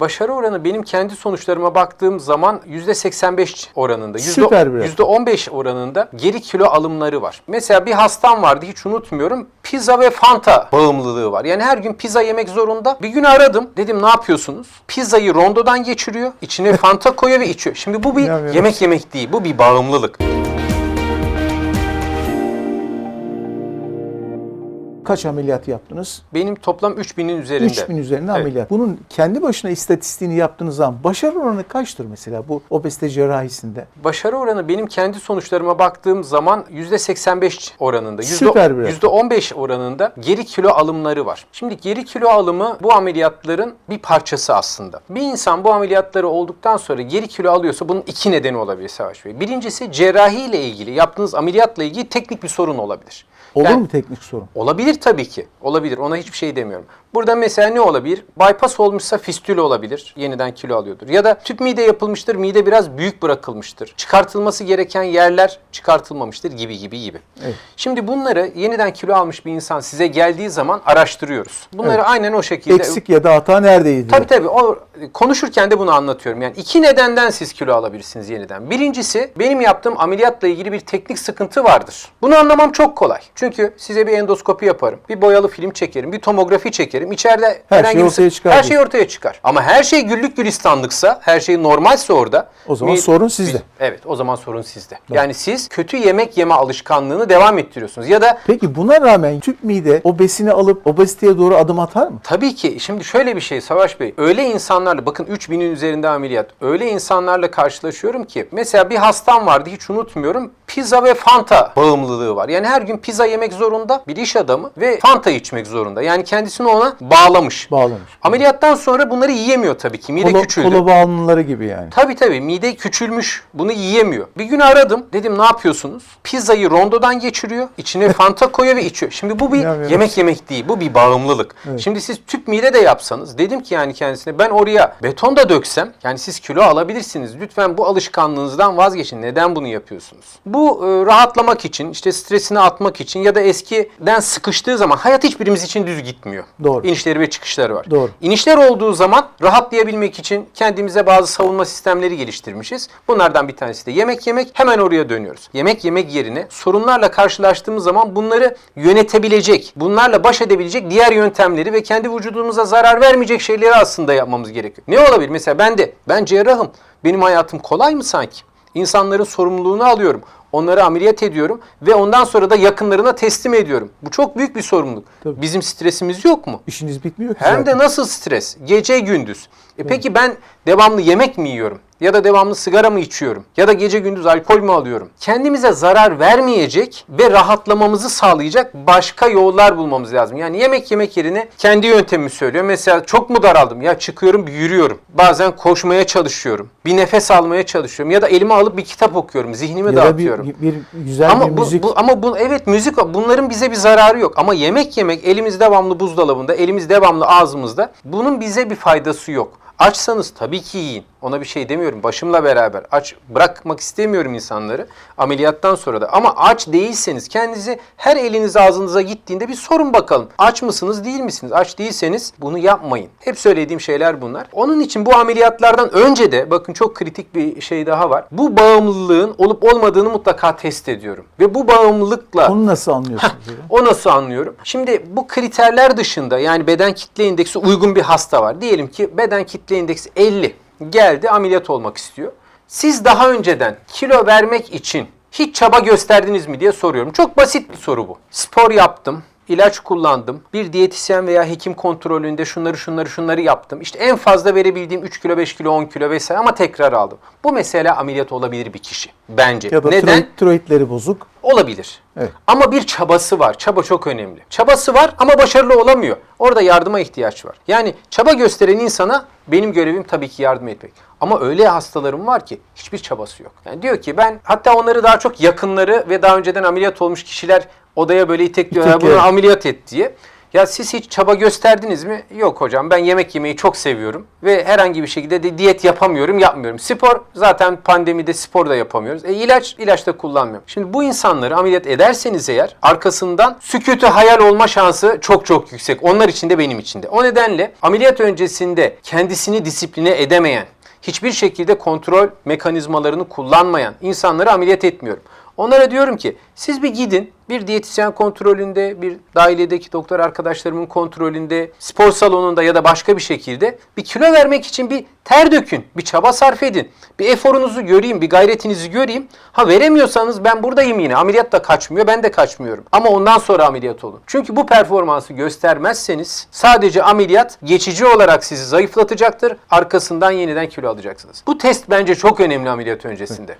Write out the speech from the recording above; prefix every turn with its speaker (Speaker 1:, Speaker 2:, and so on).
Speaker 1: Başarı oranı benim kendi sonuçlarıma baktığım zaman %85 oranında,
Speaker 2: Süper bir rakam.
Speaker 1: %15 oranında geri kilo alımları var. Mesela bir hastam vardı hiç unutmuyorum. Pizza ve Fanta bağımlılığı var. Yani her gün pizza yemek zorunda. Bir gün aradım. Dedim ne yapıyorsunuz? Pizzayı rondodan geçiriyor. içine Fanta koyuyor ve içiyor. Şimdi bu bir yemek yemek değil. Bu bir bağımlılık.
Speaker 2: Kaç ameliyat yaptınız?
Speaker 1: Benim toplam 3000'in üzerinde.
Speaker 2: 3000 üzerinde
Speaker 1: Evet.
Speaker 2: ameliyat. Bunun kendi başına istatistiğini yaptığınız zaman başarı oranı kaçtır mesela bu obezite cerrahisinde?
Speaker 1: Başarı oranı benim kendi sonuçlarıma baktığım zaman %85 oranında,
Speaker 2: Süper bir rakam.
Speaker 1: %15 oranında geri kilo alımları var. Şimdi geri kilo alımı bu ameliyatların bir parçası aslında. Bir insan bu ameliyatları olduktan sonra geri kilo alıyorsa bunun iki nedeni olabilir Savaş Bey. Birincisi cerrahi ile ilgili, yaptığınız ameliyatla ilgili teknik bir sorun olabilir.
Speaker 2: Olur
Speaker 1: Yani-
Speaker 2: mu teknik sorun?
Speaker 1: Olabilir tabii ki. Olabilir. Ona hiçbir şey demiyorum. Burada mesela ne olabilir? Bypass olmuşsa fistül olabilir. Yeniden kilo alıyordur. Ya da tüp mide yapılmıştır. Mide biraz büyük bırakılmıştır. Çıkartılması gereken yerler çıkartılmamıştır gibi gibi gibi.
Speaker 2: Evet.
Speaker 1: Şimdi bunları yeniden kilo almış bir insan size geldiği zaman araştırıyoruz. Bunları
Speaker 2: Evet.
Speaker 1: aynen o şekilde
Speaker 2: Eksik ya da hata neredeydi?
Speaker 1: Tabii tabii. O, konuşurken de bunu anlatıyorum. Yani iki nedenden siz kilo alabilirsiniz yeniden. Birincisi benim yaptığım ameliyatla ilgili bir teknik sıkıntı vardır. Bunu anlamam çok kolay. Çünkü size bir endoskopi yaparım. Bir boyalı film çekerim. Bir tomografi çekerim. İçeride
Speaker 2: Her
Speaker 1: herhangi
Speaker 2: şey
Speaker 1: bir
Speaker 2: ortaya çıkar
Speaker 1: Her şey ortaya çıkar. Ama her şey güllük gülistanlıksa, her şey normalse orada.
Speaker 2: O zaman
Speaker 1: mi-
Speaker 2: sorun sizde.
Speaker 1: Evet, o zaman sorun sizde. Yani siz kötü yemek yeme alışkanlığını devam ettiriyorsunuz. Ya da
Speaker 2: Peki buna rağmen tüp mide o besini alıp obeziteye doğru adım atar mı?
Speaker 1: Tabii ki. Şimdi şöyle bir şey Savaş Bey. Öyle insanlarla bakın 3000'in üzerinde ameliyat. Öyle insanlarla karşılaşıyorum ki mesela bir hastam vardı hiç unutmuyorum. Pizza ve Fanta bağımlılığı var. Yani her gün pizza yemek zorunda bir iş adamı ve Fanta içmek zorunda. Yani kendisini ona bağlamış.
Speaker 2: Bağlamış.
Speaker 1: Ameliyattan sonra bunları yiyemiyor tabii ki. Mide
Speaker 2: Kola,
Speaker 1: küçüldü.
Speaker 2: kola bağımlıları gibi yani.
Speaker 1: Tabii tabii mide küçülmüş. Bunu yiyemiyor. Bir gün aradım. Dedim ne yapıyorsunuz? Pizzayı rondodan geçiriyor. içine Fanta koyuyor ve içiyor. Şimdi bu bir yemek yemek değil. Bu bir bağımlılık. Şimdi siz tüp mide de yapsanız dedim ki yani kendisine ben oraya beton da döksem yani siz kilo alabilirsiniz. Lütfen bu alışkanlığınızdan vazgeçin. Neden bunu yapıyorsunuz? Bu e, rahatlamak için, işte stresini atmak için ya da eskiden sıkıştığı zaman hayat hiçbirimiz için düz gitmiyor.
Speaker 2: Doğru.
Speaker 1: İnişleri ve çıkışları var.
Speaker 2: Doğru.
Speaker 1: İnişler olduğu zaman rahatlayabilmek için kendimize bazı savunma sistemleri geliştirmişiz. Bunlardan bir tanesi de yemek yemek. Hemen oraya dönüyoruz. Yemek yemek yerine sorunlarla karşılaştığımız zaman bunları yönetebilecek, bunlarla baş edebilecek diğer yöntemleri ve kendi vücudumuza zarar vermeyecek şeyleri aslında yapmamız gerekiyor. Ne olabilir? Mesela ben de, ben cerrahım. Benim hayatım kolay mı sanki? İnsanların sorumluluğunu alıyorum. Onları ameliyat ediyorum ve ondan sonra da yakınlarına teslim ediyorum. Bu çok büyük bir sorumluluk.
Speaker 2: Tabii.
Speaker 1: Bizim stresimiz yok mu?
Speaker 2: İşiniz bitmiyor ki
Speaker 1: Hem
Speaker 2: zaten.
Speaker 1: de nasıl stres? Gece gündüz. E peki ben devamlı yemek mi yiyorum? Ya da devamlı sigara mı içiyorum? Ya da gece gündüz alkol mü alıyorum? Kendimize zarar vermeyecek ve rahatlamamızı sağlayacak başka yollar bulmamız lazım. Yani yemek yemek yerine kendi yöntemimi söylüyor. Mesela çok mu daraldım? Ya çıkıyorum bir yürüyorum. Bazen koşmaya çalışıyorum. Bir nefes almaya çalışıyorum. Ya da elime alıp bir kitap okuyorum. Zihnimi
Speaker 2: ya da bir,
Speaker 1: dağıtıyorum.
Speaker 2: bir güzel
Speaker 1: Ama
Speaker 2: bir
Speaker 1: bu,
Speaker 2: müzik.
Speaker 1: bu- ama bu evet müzik bunların bize bir zararı yok. Ama yemek yemek elimiz devamlı buzdolabında, elimiz devamlı ağzımızda. Bunun bize bir faydası yok. Açsanız tabii ki yiyin. Ona bir şey demiyorum. Başımla beraber aç bırakmak istemiyorum insanları ameliyattan sonra da. Ama aç değilseniz kendinizi her eliniz ağzınıza gittiğinde bir sorun bakalım. Aç mısınız değil misiniz? Aç değilseniz bunu yapmayın. Hep söylediğim şeyler bunlar. Onun için bu ameliyatlardan önce de bakın çok kritik bir şey daha var. Bu bağımlılığın olup olmadığını mutlaka test ediyorum. Ve bu bağımlılıkla
Speaker 2: Onu nasıl anlıyorsunuz?
Speaker 1: o nasıl anlıyorum? Şimdi bu kriterler dışında yani beden kitle indeksi uygun bir hasta var. Diyelim ki beden kitle indeksi 50. Geldi ameliyat olmak istiyor. Siz daha önceden kilo vermek için hiç çaba gösterdiniz mi diye soruyorum. Çok basit bir soru bu. Spor yaptım. İlaç kullandım. Bir diyetisyen veya hekim kontrolünde şunları şunları şunları yaptım. İşte en fazla verebildiğim 3 kilo, 5 kilo, 10 kilo vesaire ama tekrar aldım. Bu mesela ameliyat olabilir bir kişi. Bence.
Speaker 2: ya da
Speaker 1: Neden?
Speaker 2: tiroid- tiroidleri bozuk.
Speaker 1: Olabilir.
Speaker 2: Evet.
Speaker 1: Ama bir çabası var. Çaba çok önemli. Çabası var ama başarılı olamıyor. Orada yardıma ihtiyaç var. Yani çaba gösteren insana benim görevim tabii ki yardım etmek. Ama öyle hastalarım var ki hiçbir çabası yok. Yani diyor ki ben hatta onları daha çok yakınları ve daha önceden ameliyat olmuş kişiler odaya böyle itekliyorlar bunu
Speaker 2: İtekliyor.
Speaker 1: ameliyat et diye. Ya siz hiç çaba gösterdiniz mi? Yok hocam ben yemek yemeyi çok seviyorum ve herhangi bir şekilde de diyet yapamıyorum, yapmıyorum. Spor zaten pandemide spor da yapamıyoruz. E ilaç, ilaç da kullanmıyorum. Şimdi bu insanları ameliyat ederseniz eğer arkasından sükutu hayal olma şansı çok çok yüksek. Onlar için de benim için de. O nedenle ameliyat öncesinde kendisini disipline edemeyen, hiçbir şekilde kontrol mekanizmalarını kullanmayan insanları ameliyat etmiyorum. Onlara diyorum ki siz bir gidin bir diyetisyen kontrolünde, bir dairedeki doktor arkadaşlarımın kontrolünde, spor salonunda ya da başka bir şekilde bir kilo vermek için bir ter dökün, bir çaba sarf edin. Bir eforunuzu göreyim, bir gayretinizi göreyim. Ha veremiyorsanız ben buradayım yine. Ameliyat da kaçmıyor, ben de kaçmıyorum. Ama ondan sonra ameliyat olun. Çünkü bu performansı göstermezseniz sadece ameliyat geçici olarak sizi zayıflatacaktır. Arkasından yeniden kilo alacaksınız. Bu test bence çok önemli ameliyat öncesinde.